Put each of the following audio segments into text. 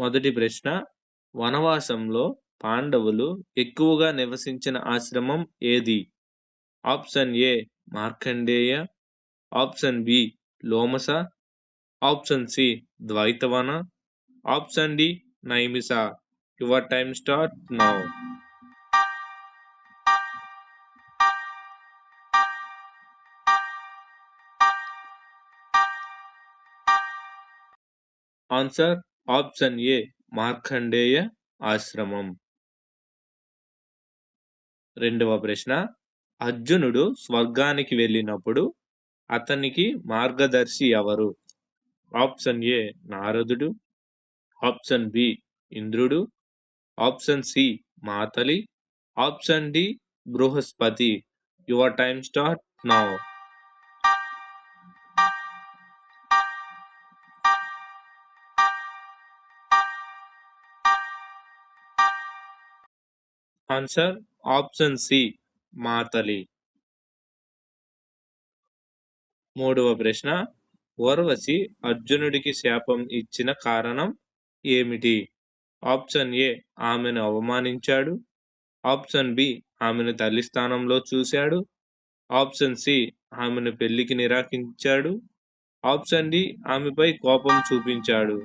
మొదటి ప్రశ్న వనవాసంలో పాండవులు ఎక్కువగా నివసించిన ఆశ్రమం ఏది? Option A Markandeya. Option B Lomasa. Option C Dvaitavana. Option D Naimisha. Your time start now. Answer option A Markandeya ఆశ్రమం. రెండవ ప్రశ్న అర్జునుడు స్వర్గానికి వెళ్ళినప్పుడు అతనికి మార్గదర్శి ఎవరు? ఆప్షన్ ఏ నారదుడు ఆప్షన్ బి ఇంద్రుడు option C Matali option D Brihaspati. Your time start now. Answer option C Matali మూడవ ప్రశ్న ఓర్వశి అర్జునుడికి శాపం ఇచ్చిన కారణం ఏమిటి? ఆప్షన్ ఏ ఆమెను అవమానించాడు. ఆప్షన్ బి ఆమెను తల్లి స్థానంలో చూశాడు. ఆప్షన్ సి ఆమెను పెళ్ళికి నిరాకరించాడు. ఆప్షన్ డి ఆమెపై కోపం చూపించాడు.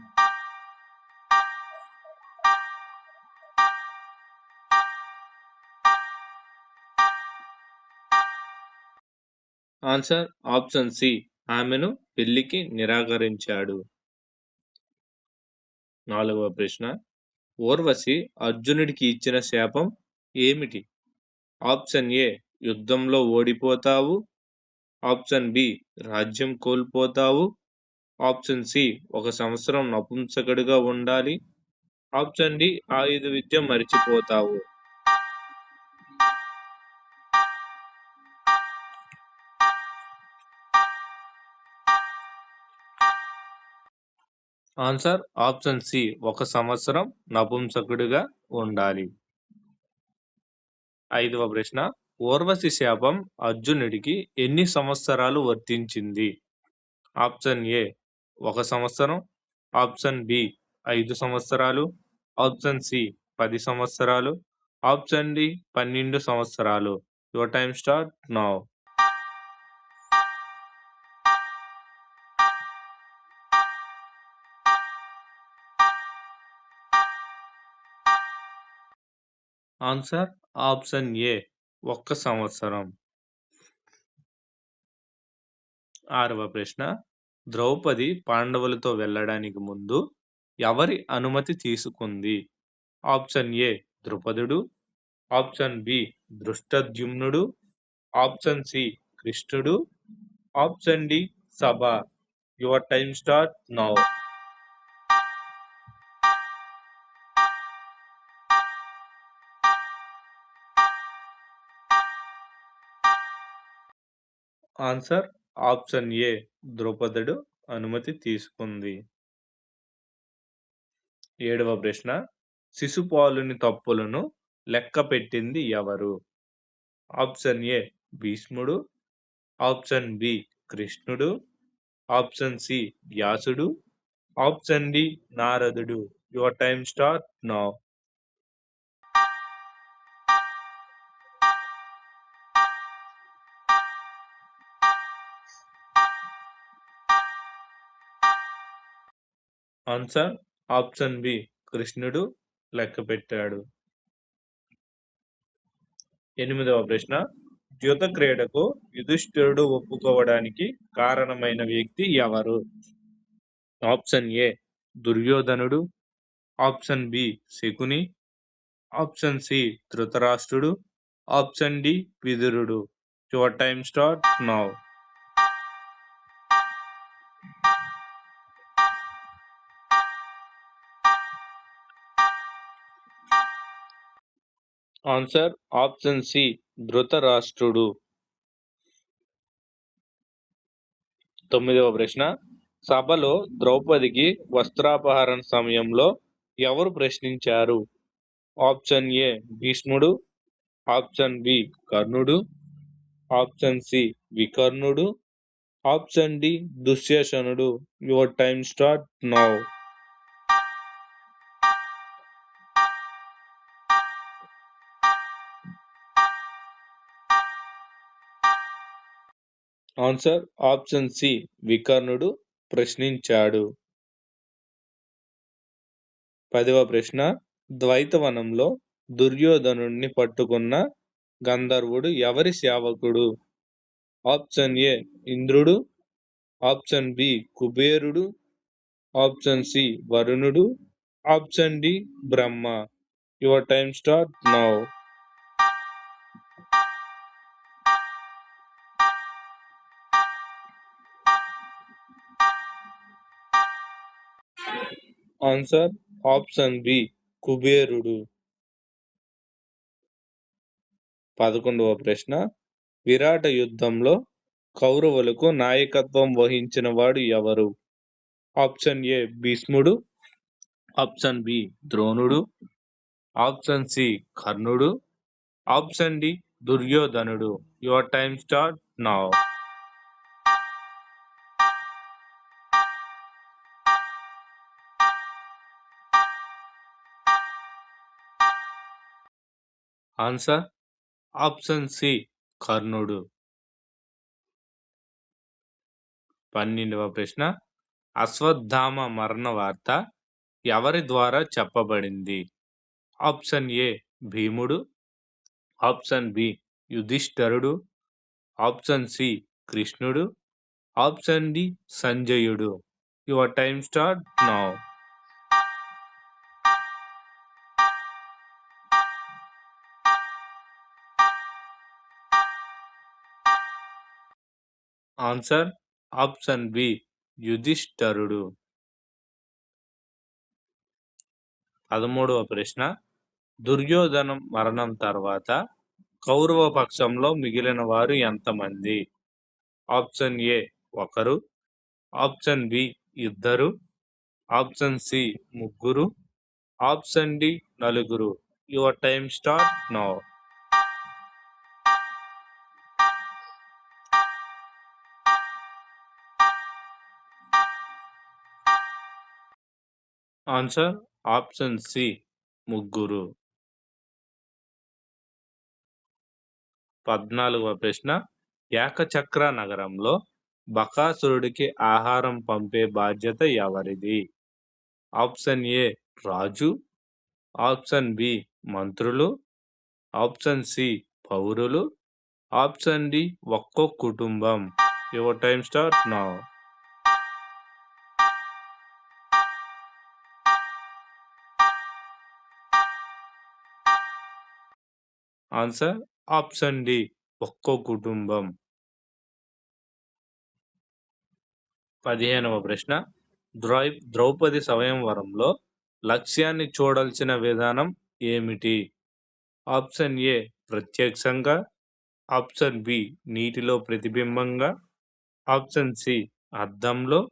Answer option C. ఆమెను పెళ్ళికి నిరాకరించాడు. నాలుగవ ప్రశ్న. ఓర్వశి అర్జునుడికి ఇచ్చిన శాపం ఏమిటి? Option A. యుద్ధంలో ఓడిపోతావు. Option B. రాజ్యం కోల్పోతావు. Option C. ఒక సంవత్సరం నపుంసకుడిగా ఉండాలి. Option D. ఆయుధ విద్య మరిచిపోతావు. ఆన్సర్ ఆప్షన్ సి ఒక సంవత్సరం నపుంసకుడిగా ఉండాలి. ఐదవ ప్రశ్న ఓర్వశి శాపం అర్జునుడికి ఎన్ని సంవత్సరాలు వర్తించింది? ఆప్షన్ ఏ ఒక సంవత్సరం. ఆప్షన్ బి ఐదు సంవత్సరాలు. ఆప్షన్ సి పది సంవత్సరాలు. ఆప్షన్ డి పన్నెండు సంవత్సరాలు. Your time start now. Answer option A ఒక్క సంవత్సరం. ఆరవ ప్రశ్న ద్రౌపది పాండవులతో వెళ్ళడానికి ముందు ఎవరి అనుమతి తీసుకుంది? ఆప్షన్ ఏ ద్రుపదుడు. ఆప్షన్ బి దృష్టద్యుమ్నుడు. ఆప్షన్ సి కృష్ణుడు. Option D Sabha. Your time start now. Answer option A ద్రౌపదుడు అనుమతి తీసుకుంది. ఏడవ ప్రశ్న శిశుపాలుని తప్పులను లెక్క పెట్టింది ఎవరు? ఆప్షన్ ఏ భీష్ముడు. ఆప్షన్ బి కృష్ణుడు. ఆప్షన్ సి వ్యాసుడు. ఆప్షన్ డి నారదుడు. Your time start now. Answer option B కృష్ణుడు లెక్క పెట్టాడు. ఎనిమిదవ ప్రశ్న ద్యుత క్రీడకు యుధిష్ఠిరుడు ఒప్పుకోవడానికి కారణమైన వ్యక్తి ఎవరు? ఆప్షన్ ఏ దుర్యోధనుడు. Option B Shakuni. Option C ధృతరాష్ట్రుడు. Option D Vidurudu. Your time start now answer option C ధృతరాష్ట్రుడు. తొమ్మిదవ ప్రశ్న సభలో ద్రౌపదికి వస్త్రాపహరణ సమయంలో ఎవరు ప్రశ్నించారు? ఆప్షన్ ఏ భీష్ముడు. ఆప్షన్ బి కర్ణుడు. ఆప్షన్ సి వికర్ణుడు. ఆప్షన్ డి దుశ్శాసనుడు your time start now. Answer option C వికర్ణుడు ప్రశ్నించాడు. పదవ ప్రశ్న ద్వైతవనంలో దుర్యోధనుణ్ణి పట్టుకున్న గంధర్వుడు ఎవరి సేవకుడు? ఆప్షన్ ఏ ఇంద్రుడు. ఆప్షన్ బి కుబేరుడు. ఆప్షన్ సి వరుణుడు. Option D Brahma. Your time start now. Answer option B కుబేరుడు. పదకొండవ ప్రశ్న. విరాట యుద్ధంలో కౌరవులకు నాయకత్వం వహించిన వాడు ఎవరు? ఆప్షన్ ఏ భీష్ముడు. ఆప్షన్ బి ద్రోణుడు. ఆప్షన్ సి కర్ణుడు. ఆప్షన్ డి దుర్యోధనుడు. Your time start now. Answer option C కర్ణుడు. పన్నెండవ ప్రశ్న. అశ్వత్థామ మరణ వార్త ఎవరి ద్వారా చెప్పబడింది? ఆప్షన్ ఏ భీముడు. ఆప్షన్ బి యుధిష్ఠరుడు. ఆప్షన్ సి కృష్ణుడు. ఆప్షన్ డి సంజయుడు. Your time start now answer option B యుధిష్ఠరుడు. పదమూడవ ప్రశ్న దుర్యోధనం మరణం తర్వాత కౌరవ పక్షంలో మిగిలిన వారు ఎంతమంది? ఆప్షన్ ఏ ఒకరు. ఆప్షన్ బి ఇద్దరు. ఆప్షన్ సి ముగ్గురు. ఆప్షన్ డి నలుగురు. Your time start now. Answer option C ముగ్గురు. పద్నాలుగవ ప్రశ్న ఏకచక్ర నగరంలో బకాసురుడికి ఆహారం పంపే బాధ్యత ఎవరిది? ఆప్షన్ ఏ రాజు. ఆప్షన్ బి మంత్రులు. ఆప్షన్ సి పౌరులు. ఆప్షన్ డి ఒక్కో కుటుంబం. Your time start now. Answer option D ఒక్కో కుటుంబం. పదిహేనవ ప్రశ్న. ద్రౌ ద్రౌపది స్వయంవరంలో లక్ష్యాన్ని చూడాల్సిన విధానం ఏమిటి? ఆప్షన్ ఏ ప్రత్యక్షంగా. ఆప్షన్ బి నీటిలో ప్రతిబింబంగా. ఆప్షన్ సి అద్దంలో.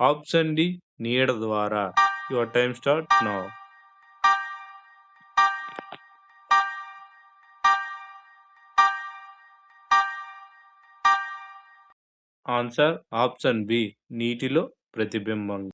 ఆప్షన్ డి నీడ ద్వారా. Your time start now. Answer option B నీటిలో ప్రతిబింబంగా